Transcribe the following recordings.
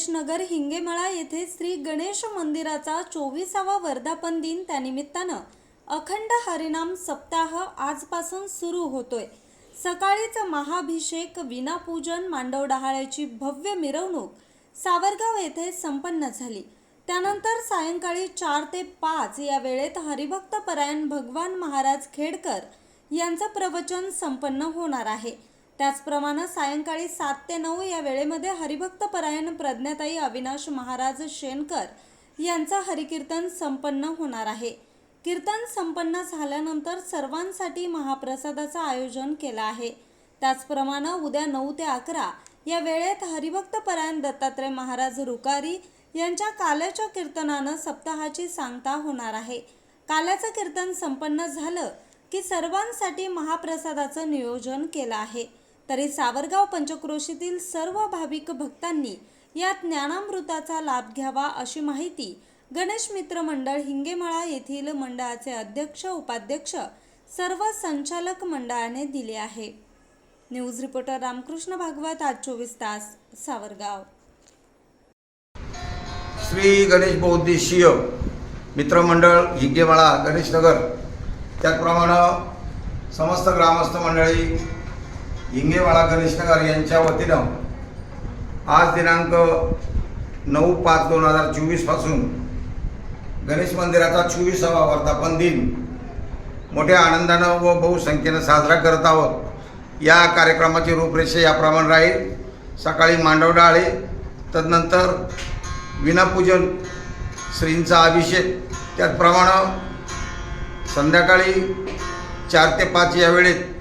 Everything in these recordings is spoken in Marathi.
सुरेशनगर हिंगेमळा येथे श्री गणेश मंदिराचा चोवीसावा वर्धापन दिन त्यानिमित्तानं अखंड हरिनाम सप्ताह आजपासून सुरू होतोय. सकाळीच महाभिषेक विनापूजन मांडव डहाळ्याची भव्य मिरवणूक सावरगाव येथे संपन्न झाली. त्यानंतर सायंकाळी चार ते पाच या वेळेत हरिभक्त परायण भगवान महाराज खेडकर यांचं प्रवचन संपन्न होणार आहे. त्याचप्रमाणे सायंकाळी सात ते नऊ या वेळेमध्ये हरिभक्त परायण प्रज्ञाताई अविनाश महाराज शेनकर यांचा हरिकीर्तन संपन्न होणार आहे. कीर्तन संपन्न झाल्यानंतर सर्वांसाठी महाप्रसादाचं आयोजन केलं आहे. त्याचप्रमाणे उद्या नऊ ते अकरा या वेळेत हरिभक्त परायण दत्तात्रय महाराज रुकारी यांच्या काल्याच्या कीर्तनानं सप्ताहाची सांगता होणार आहे. काल्याचं कीर्तन संपन्न झालं की सर्वांसाठी महाप्रसादाचं नियोजन केलं आहे. तरी सावरगाव पंचक्रोशीतील सर्व भाविक भक्तांनी या ज्ञानामृताचा लाभ घ्यावा अशी माहिती गणेश मित्र मंडळ हिंगेमळा येथील मंडळाचे अध्यक्ष उपाध्यक्ष सर्व संचालक मंडळाने दिले आहे. न्यूज रिपोर्टर रामकृष्ण भागवत आज चोवीस तास सावरगाव. श्री गणेश बौद्धिशीय मित्रमंडळ हिग्गेमाळा गणेशनगर त्याचप्रमाणे समस्त ग्रामस्थ मंडळी हिंगेमाळा गणेशनगर यांच्या वतीनं आज दिनांक नऊ पाच दोन हजार चोवीसपासून गणेश मंदिराचा चोवीसावा वर्धापन दिन मोठ्या आनंदानं व बहुसंख्येनं साजरा करत आहोत. या कार्यक्रमाची रूपरेषा याप्रमाणे राहील. सकाळी मांडव डाळे तदनंतर विनापूजन श्रींचा अभिषेक त्याचप्रमाणे संध्याकाळी चार ते पाच या वेळेत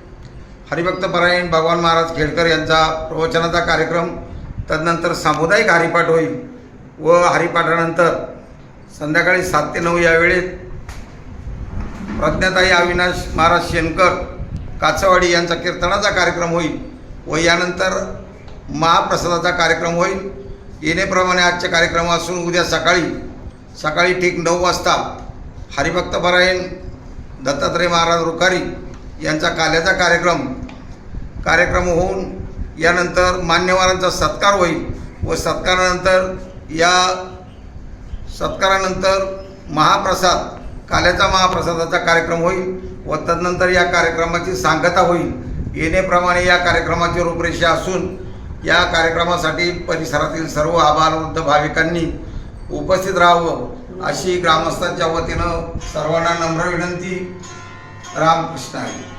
हरिभक्त परायण भगवान महाराज खेडकर यांचा प्रवचनाचा कार्यक्रम तदनंतर सामुदायिक हरिपाठ होईल व हरिपाठानंतर संध्याकाळी सात ते नऊ या वेळेत प्रज्ञाताई अविनाश महाराज शेनकर काचवाडी यांचा कीर्तनाचा कार्यक्रम होईल व यानंतर महाप्रसादाचा कार्यक्रम होईल. येणेप्रमाणे आजचे कार्यक्रम असून उद्या सकाळी सकाळी ठीक नऊ वाजता हरिभक्त परायण दत्तात्रय महाराज रुकारी यांचा काल्याचा कार्यक्रम कार्यक्रम होऊन यानंतर मान्यवरांचा सत्कार होईल व सत्कारानंतर या सत्कारानंतर महाप्रसाद काल्याचा महाप्रसादाचा कार्यक्रम होईल व तदनंतर या कार्यक्रमाची सांगता होईल. येणेप्रमाणे या कार्यक्रमाची रूपरेषा असून या कार्यक्रमासाठी परिसरातील सर्व आभारवृद्ध भाविकांनी उपस्थित राहावं अशी ग्रामस्थांच्या वतीनं सर्वांना नम्र विनंती. रामकृष्ण आहे